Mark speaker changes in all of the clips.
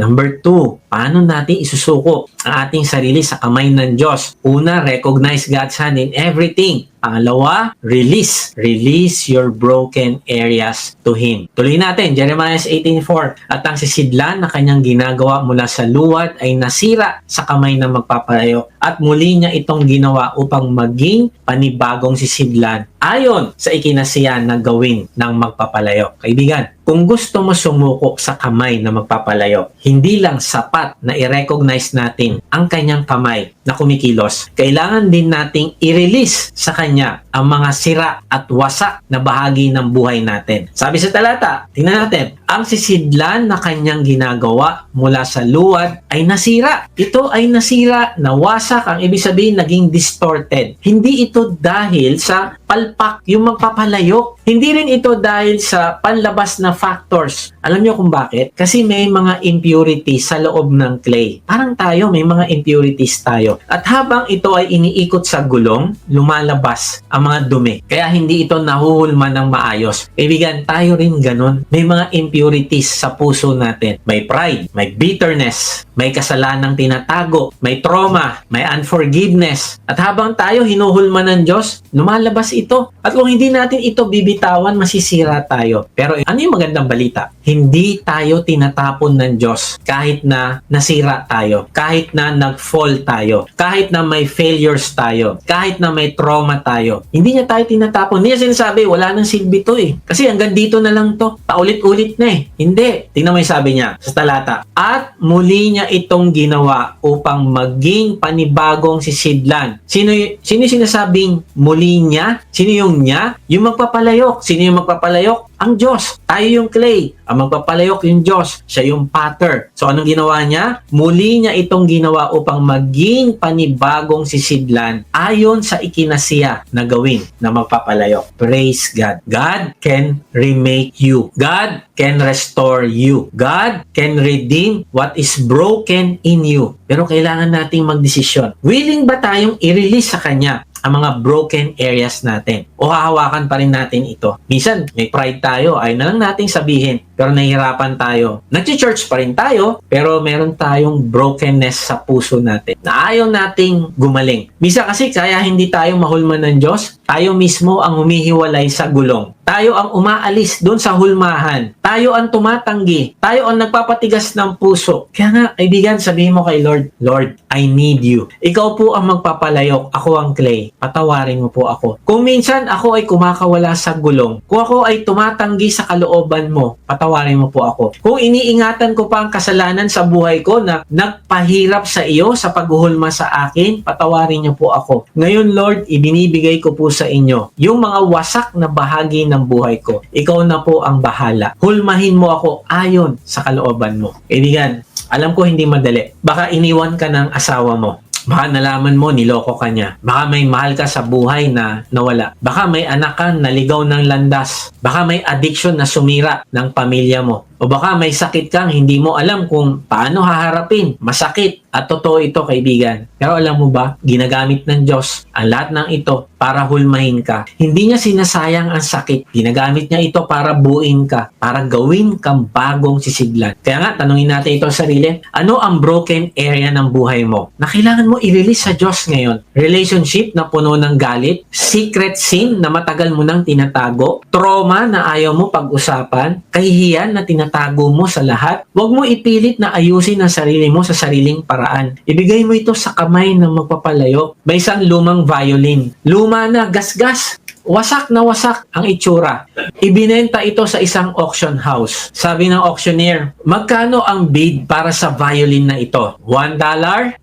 Speaker 1: Number two, paano natin isusuko ang ating sarili sa kamay ng Diyos? Una, recognize God's hand in everything. Pangalawa, release. Release your broken areas to Him. Tuloy natin, Jeremiah 18.4 At ang sisidlan na kanyang ginagawa mula sa luwad ay nasira sa kamay ng magpapalayo at muli niya itong ginawa upang maging panibagong sisidlan ayon sa ikinasiyan na gawin ng magpapalayo. Kaibigan, kung gusto mo sumuko sa kamay na magpapalayo, hindi lang sapat na i-recognize natin ang kanyang kamay na kumikilos. Kailangan din nating i-release sa kanya ang mga sira at wasak na bahagi ng buhay natin. Sabi sa talata, tingnan natin, ang sisidlan na kanyang ginagawa mula sa luwad ay nasira. Ito ay nasira, nawasak, ang ibig sabihin naging distorted. Hindi ito dahil sa palpak yung magpapalayo. Hindi rin ito dahil sa panlabas na factors. Alam niyo kung bakit? Kasi may mga impurities sa loob ng clay. Parang tayo, may mga impurities tayo. At habang ito ay iniikot sa gulong, lumalabas ang mga dumi. Kaya hindi ito nahuhulma ng maayos. Kaibigan, tayo rin ganun. May mga impurities sa puso natin. May pride, may bitterness, may kasalanang tinatago, may trauma, may unforgiveness. At habang tayo hinuhulma ng Diyos, lumalabas ito. At kung hindi natin ito bibitawan, masisira tayo. Pero ano yung magandang balita? Hindi tayo tinatapon ng Diyos kahit na nasira tayo, kahit na nag-fall tayo, kahit na may failures tayo, kahit na may trauma tayo. Hindi niya tayo tinatapon. Hindi niya sinasabi, wala nang silbi to eh. Kasi hanggang dito na lang to. Paulit-ulit na eh. Hindi. Tingnan mo yung sabi niya sa talata. At muli niya itong ginawa upang maging panibagong sisidlan. Sino, sino sinasabing muli niya? Sino yung niya? Yung magpapalayok. Sino yung magpapalayok? Ang Diyos. Tayo yung clay. Ang magpapalayok yung Diyos. Siya yung pattern. So anong ginawa niya? Muli niya itong ginawa upang maging panibagong sisidlan ayon sa ikinasiya na gawin na magpapalayok. Praise God. God can remake you. God can restore you. God can redeem what is broken in you. Pero kailangan nating magdesisyon. Willing ba tayong i-release sa Kanya ang mga broken areas natin. O hahawakan pa rin natin ito. Minsan, may pride tayo, ay na lang nating sabihin, pero nahihirapan tayo. Nag-church pa rin tayo, pero meron tayong brokenness sa puso natin na ayaw nating gumaling. Minsan kasi kaya hindi tayo mahulman ng Diyos, tayo mismo ang humihiwalay sa gulong. Tayo ang umaalis doon sa hulmahan. Tayo ang tumatanggi. Tayo ang nagpapatigas ng puso. Kaya nga, kaibigan, sabihin mo kay Lord, Lord, I need you. Ikaw po ang magpapalayok. Ako ang clay. Patawarin mo po ako. Kung minsan ako ay kumakawala sa gulong, kung ako ay tumatanggi sa kalooban mo, patawarin mo po ako. Kung iniingatan ko pa ang kasalanan sa buhay ko na nagpahirap sa iyo sa paghuhulma sa akin, patawarin niyo po ako. Ngayon, Lord, ibinibigay ko po sa inyo yung mga wasak na bahagi ng buhay ko. Ikaw na po ang bahala. Hulmahin mo ako ayon sa kalooban mo. Kaibigan, alam ko hindi madali. Baka iniwan ka ng asawa mo. Baka nalaman mo, niloko ka niya. Baka may mahal ka sa buhay na nawala. Baka may anak ka naligaw ng landas. Baka may addiction na sumira ng pamilya mo. O baka may sakit kang hindi mo alam kung paano haharapin. Masakit. At totoo ito, kaibigan. Pero alam mo ba, ginagamit ng Diyos ang lahat ng ito para hulmahin ka. Hindi niya sinasayang ang sakit. Ginagamit niya ito para buuin ka. Para gawin kang bagong sisiglan. Kaya nga, tanungin natin ito sa sarili. Ano ang broken area ng buhay mo? Na kailangan mo i-release sa Diyos ngayon. Relationship na puno ng galit. Secret sin na matagal mo nang tinatago. Trauma na ayaw mo pag-usapan. Kahihiyan na tinatago mo sa lahat. Huwag mo ipilit na ayusin ang sarili mo sa sariling paraan. Ibigay mo ito sa kamay ng magpapalayo. May isang lumang violin. Luma na, gasgas. Wasak na wasak ang itsura. Ibinenta ito sa isang auction house. Sabi ng auctioneer, magkano ang bid para sa violin na ito? $1? $2?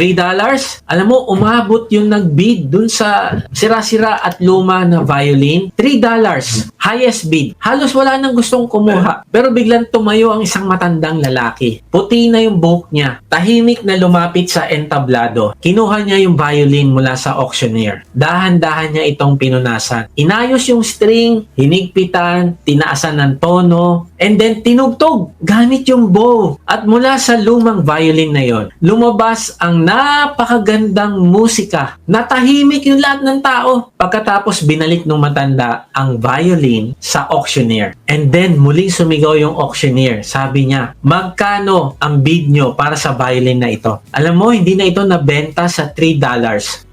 Speaker 1: $3? Alam mo, umabot yung nag-bid dun sa sira-sira at luma na violin. $3. Highest bid. Halos wala nang gustong kumuha. Pero biglang tumayo ang isang matandang lalaki. Puti na yung buhok niya. Tahimik na lumapit sa entablado. Kinuha niya yung violin mula sa auctioneer. Dahan-dahan niya itong pinunasan. Inayos yung string, hinigpitan, tinaasan ng tono, and then tinugtog gamit yung bow. At mula sa lumang violin na yon, lumabas ang napakagandang musika. Natahimik yung lahat ng tao. Pagkatapos binalik ng matanda ang violin sa auctioneer. And then muling sumigaw yung auctioneer. Sabi niya, magkano ang bid nyo para sa violin na ito? Alam mo, hindi na ito nabenta sa $3.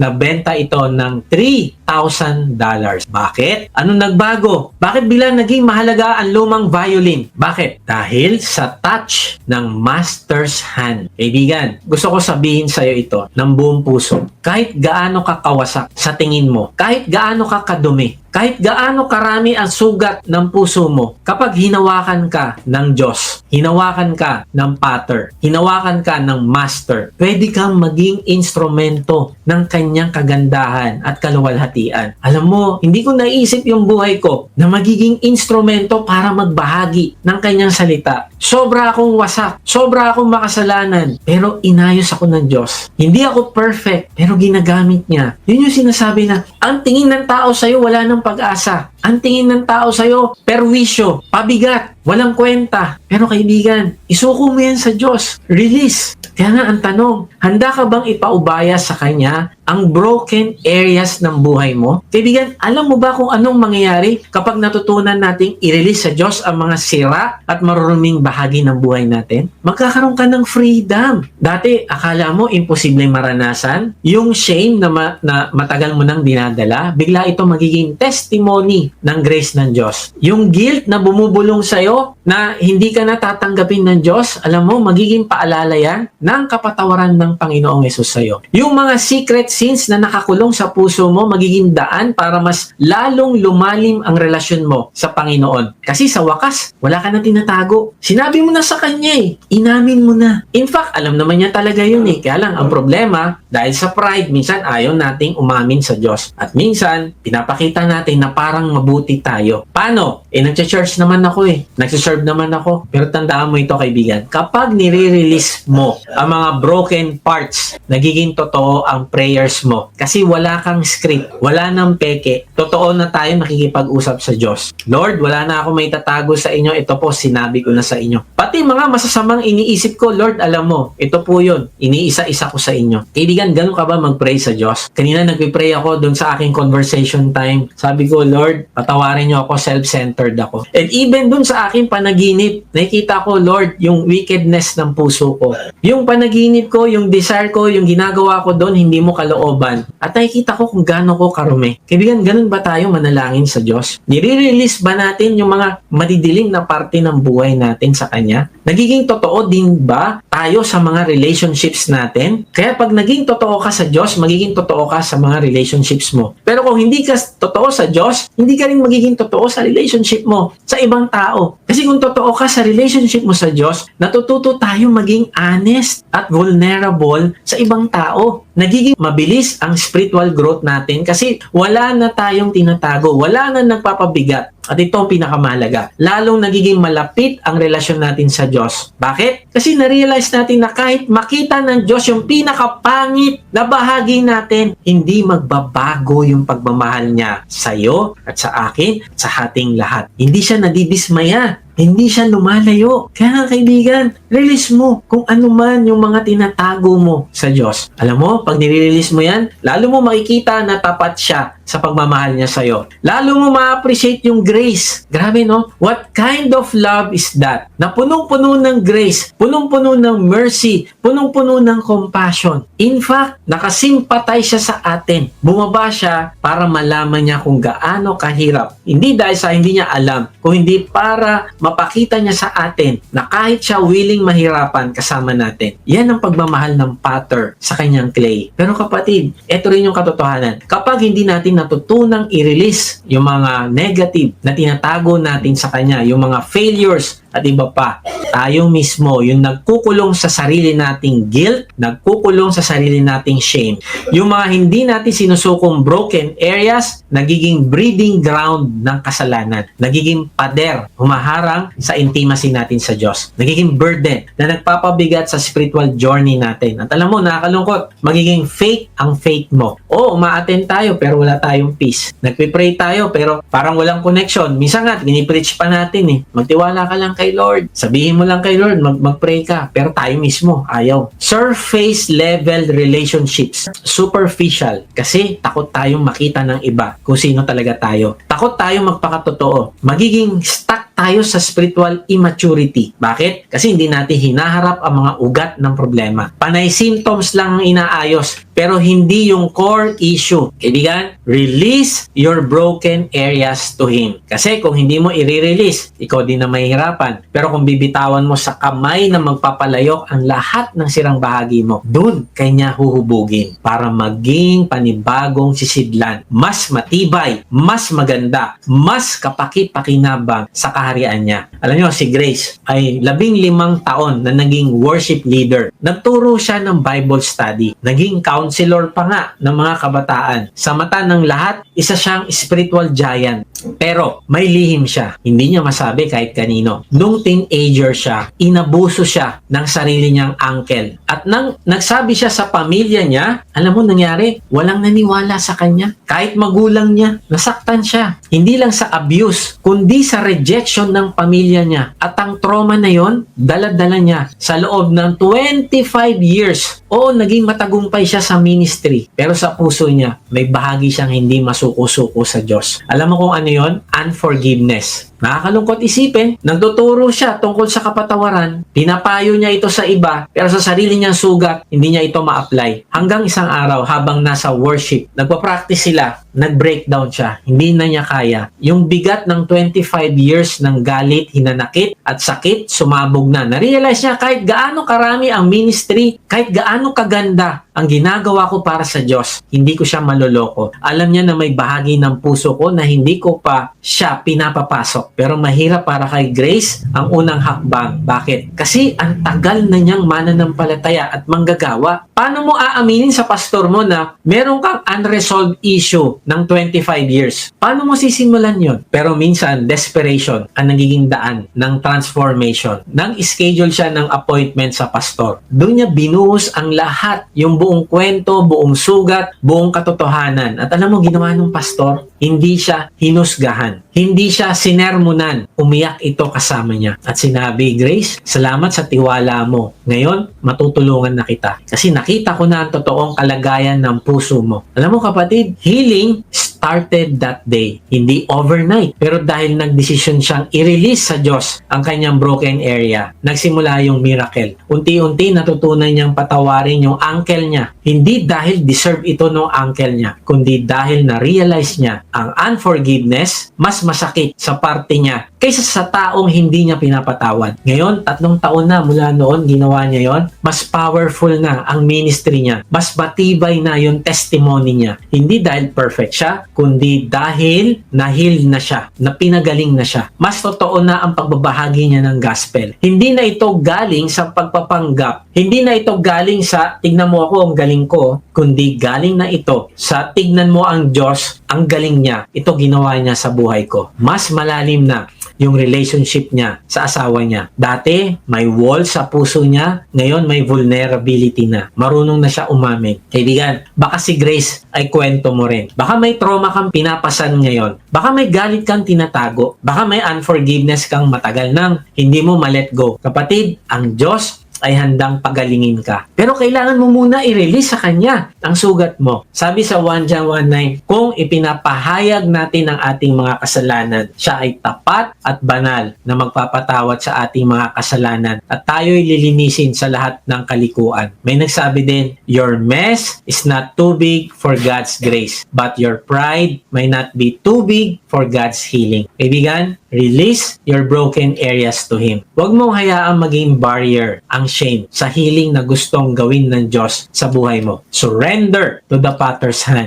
Speaker 1: Nabenta ito ng $3,000. Bakit? Ano nagbago? Bakit bilang naging mahalaga ang lumang violin? Bakit? Dahil sa touch ng master's hand. Kaibigan, gusto ko sabihin sa'yo ito ng buong puso. Kahit gaano ka kawasak sa tingin mo, kahit gaano ka kadumi, kahit gaano karami ang sugat ng puso mo, kapag hinawakan ka ng Diyos, hinawakan ka ng Pater, hinawakan ka ng Master, pwede kang maging instrumento ng kanyang kagandahan at kaluwalhatian. Alam mo, hindi ko naisip yung buhay ko na magiging instrumento para magbahagi ng kanyang salita. Sobra akong wasak, sobra akong makasalanan, pero inayos ako ng Diyos. Hindi ako perfect, pero ginagamit niya. Yun yung sinasabi na, ang tingin ng tao sa'yo wala ng pag-asa. Ang tingin ng tao sa'yo, perwisyo, pabigat, walang kwenta. Pero kaibigan, isuko mo yan sa Diyos. Release. Kaya nga ang tanong, handa ka bang ipaubaya sa Kanya ang broken areas ng buhay mo? Kaibigan, alam mo ba kung anong mangyayari kapag natutunan nating i-release sa Diyos ang mga sira at maruruming bahagi ng buhay natin? Magkakaroon ka ng freedom. Dati, akala mo imposibleng maranasan yung shame na, ma- na matagal mo nang dinadala, bigla ito magiging testimony ng grace ng Diyos. Yung guilt na bumubulong sa'yo na hindi ka natatanggapin ng Diyos, alam mo, magiging paalala yan ng kapatawaran ng Panginoong Yesus sa'yo. Yung mga secret sins na nakakulong sa puso mo, magiging daan para mas lalong lumalim ang relasyon mo sa Panginoon. Kasi sa wakas, wala ka na tinatago. Sinabi mo na sa Kanya eh. Inamin mo na. In fact, alam naman niya talaga yun eh. Kaya lang, ang problema, dahil sa pride, minsan ayaw nating umamin sa Diyos. At minsan, pinapakita natin na parang mabuti tayo. Paano? Eh, nagcha-church naman ako eh. Nagsiserve naman ako. Pero tandaan mo ito, kaibigan. Kapag nire-release mo ang mga broken parts, nagiging totoo ang prayers mo. Kasi wala kang script, wala nang peke. Totoo na tayo makikipag-usap sa Diyos. Lord, wala na ako may tatago sa inyo. Ito po, sinabi ko na sa inyo. Pati mga masasamang iniisip ko, Lord, alam mo, ito po yun. Iniisa-isa ko sa inyo. Kaibigan, ganun ka ba mag-pray sa Diyos? Kanina nagpipray ako doon sa aking conversation time. Sabi ko, Lord, patawarin niyo ako, self-centered ako. And even doon sa aking panaginip, nakikita ko, Lord, yung wickedness ng puso ko. Yung panaginip ko, yung desire ko, yung ginagawa ko doon, hindi mo kalooban. At nakikita ko kung gaano ko karumi. Kaibigan, ganun ba tayo manalangin sa Diyos? Nire-release ba natin yung mga madidilim na parte ng buhay natin sa Kanya? Nagiging totoo din ba tayo sa mga relationships natin? Kaya pag naging totoo ka sa Diyos, magiging totoo ka sa mga relationships mo. Pero kung hindi ka totoo sa Diyos, hindi ka rin magiging totoo sa relationship mo sa ibang tao. Kasi kung totoo ka sa relationship mo sa Diyos, natututo tayo maging honest at vulnerable sa ibang tao. Nagiging mabilis ang spiritual growth natin kasi wala na tayong tinatago, wala na nagpapabigat. At ito ang pinakamahalaga. Lalong nagiging malapit ang relasyon natin sa Diyos. Bakit? Kasi na-realize natin na kahit makita ng Diyos yung pinakapangit na bahagi natin, hindi magbabago yung pagmamahal niya sa iyo at sa akin at sa ating lahat. Hindi siya nadidismaya. Hindi siya lumalayo. Kaya kaibigan, release mo kung ano man yung mga tinatago mo sa Diyos. Alam mo, pag nire-release mo yan, lalo mo makikita na tapat siya sa pagmamahal niya sa'yo. Lalo mo ma-appreciate yung grace. Grabe no? What kind of love is that? Na punong-puno ng grace, punong-puno ng mercy, punong-puno ng compassion. In fact, nakasimpatay siya sa atin. Bumaba siya para malaman niya kung gaano kahirap. Hindi dahil sa hindi niya alam, kung hindi para mapakita niya sa atin na kahit siya willing mahirapan kasama natin. Yan ang pagmamahal ng patter sa kanyang clay. Pero kapatid, ito rin yung katotohanan. Kapag hindi natin natutunang i-release yung mga negative na tinatago natin sa kanya, yung mga failures at iba pa, tayo mismo yung nagkukulong sa sarili nating guilt, nagkukulong sa sarili nating shame. Yung mga hindi natin sinusukong broken areas, nagiging breeding ground ng kasalanan. Nagiging pader, humaharang sa intimacy natin sa Diyos. Nagiging burden na nagpapabigat sa spiritual journey natin. At alam mo, nakakalungkot, magiging fake ang faith mo. Oo, uma-attend tayo pero wala tayong peace. Nagpipray tayo pero parang walang connection. Minsan nga, ginipreach pa natin eh. Magtiwala ka lang kay kay Lord. Sabihin mo lang kay Lord, mag mag-pray ka. Pero tayo mismo, ayaw. Surface level relationships. Superficial. Kasi takot tayong makita ng iba kung sino talaga tayo. Takot tayong magpakatotoo. Magiging stuck tayo sa spiritual immaturity. Bakit? Kasi hindi natin hinaharap ang mga ugat ng problema. Panay symptoms lang ang inaayos, pero hindi yung core issue. Kaibigan, release your broken areas to Him. Kasi kung hindi mo i-release, ikaw din na mahihirapan. Pero kung bibitawan mo sa kamay na magpapalayok ang lahat ng sirang bahagi mo, dun kanya huhubugin para maging panibagong sisidlan. Mas matibay, mas maganda, mas kapaki-pakinabang sa kaharian niya. Alam niyo, si Grace ay labing limang taon na naging worship leader. Nagturo siya ng Bible study. Naging counselor pa nga ng mga kabataan. Sa mata ng lahat, isa siyang spiritual giant. Pero may lihim siya. Hindi niya masabi kahit kanino. Nung teenager siya, inabuso siya ng sarili niyang uncle. At nang nagsabi siya sa pamilya niya, alam mo nangyari, walang naniwala sa kanya. Kahit magulang niya, nasaktan siya. Hindi lang sa abuse, kundi sa rejection ng pamilya niya. At ang trauma na yon, dala-dala niya sa loob ng 25 years. Oo, naging matagumpay siya sa ministry. Pero sa puso niya, may bahagi siyang hindi masuko-suko sa Diyos. Alam mo kung ano yon? Unforgiveness. Nakakalungkot isipin, nagtuturo siya tungkol sa kapatawaran, pinapayo niya ito sa iba, pero sa sarili niyang sugat, hindi niya ito ma-apply. Hanggang isang araw, habang nasa worship, nagpa-practice sila, nag-breakdown siya, hindi na niya kaya. Yung bigat ng 25 years ng galit, hinanakit, at sakit, sumabog na. Na-realize niya kahit gaano karami ang ministry, kahit gaano kaganda ang ginagawa ko para sa Diyos, hindi ko siya maloloko. Alam niya na may bahagi ng puso ko na hindi ko pa siya pinapapasok. Pero mahirap para kay Grace ang unang hakbang. Bakit? Kasi ang tagal na niyang mananampalataya at manggagawa. Paano mo aaminin sa pastor mo na meron kang unresolved issue ng 25 years? Paano mo sisimulan yon? Pero minsan, desperation ang nagiging daan ng transformation. Nang schedule siya ng appointment sa pastor, doon niya binuhos ang lahat, yung buong kwento, buong sugat, buong katotohanan. At alam mo, ginawa ng pastor, hindi siya hinusgahan. Hindi siya sinermonan. Umiyak ito kasama niya. At sinabi, Grace, salamat sa tiwala mo. Ngayon, matutulungan na kita. Kasi nakita ko na ang totoong kalagayan ng puso mo. Alam mo kapatid, healing started that day. Hindi overnight. Pero dahil nagdesisyon siyang i-release sa Diyos ang kanyang broken area, nagsimula yung miracle. Unti-unti natutunan niyang patawarin yung uncle niya. Hindi dahil deserve ito ng uncle niya, kundi dahil na-realize niya ang unforgiveness mas masakit sa parte niya kaysa sa taong hindi niya pinapatawad. Ngayon, tatlong taon na mula noon ginawa niya yon, mas powerful na ang ministry niya. Mas matibay na yung testimony niya. Hindi dahil perfect siya, kundi dahil nahil na siya, na pinagaling na siya. Mas totoo na ang pagbabahagi niya ng gospel. Hindi na ito galing sa pagpapanggap. Hindi na ito galing sa tignan mo ako ang galing ko, kundi galing na ito sa tignan mo ang Diyos, ang galing niya. Ito ginawa niya sa buhay ko. Mas malalim na yung relationship niya sa asawa niya. Dati, may wall sa puso niya. Ngayon, may vulnerability na. Marunong na siya umamin. Kaibigan, baka si Grace ay kwento mo rin. Baka may trauma kang pinapasan ngayon. Baka may galit kang tinatago. Baka may unforgiveness kang matagal nang hindi mo ma-let go. Kapatid, ang Diyos ay handang pagalingin ka. Pero kailangan mo muna i-release sa Kanya ang sugat mo. Sabi sa 1 John 1.9, kung ipinapahayag natin ang ating mga kasalanan, siya ay tapat at banal na magpapatawad sa ating mga kasalanan at tayo'y lilinisin sa lahat ng kalikuan. May nagsabi din, your mess is not too big for God's grace, but your pride may not be too big for God's healing. Kaibigan, release your broken areas to Him. Huwag mong hayaang maging barrier ang shame sa healing na gustong gawin ng Diyos sa buhay mo. Surrender to the Potter's hand.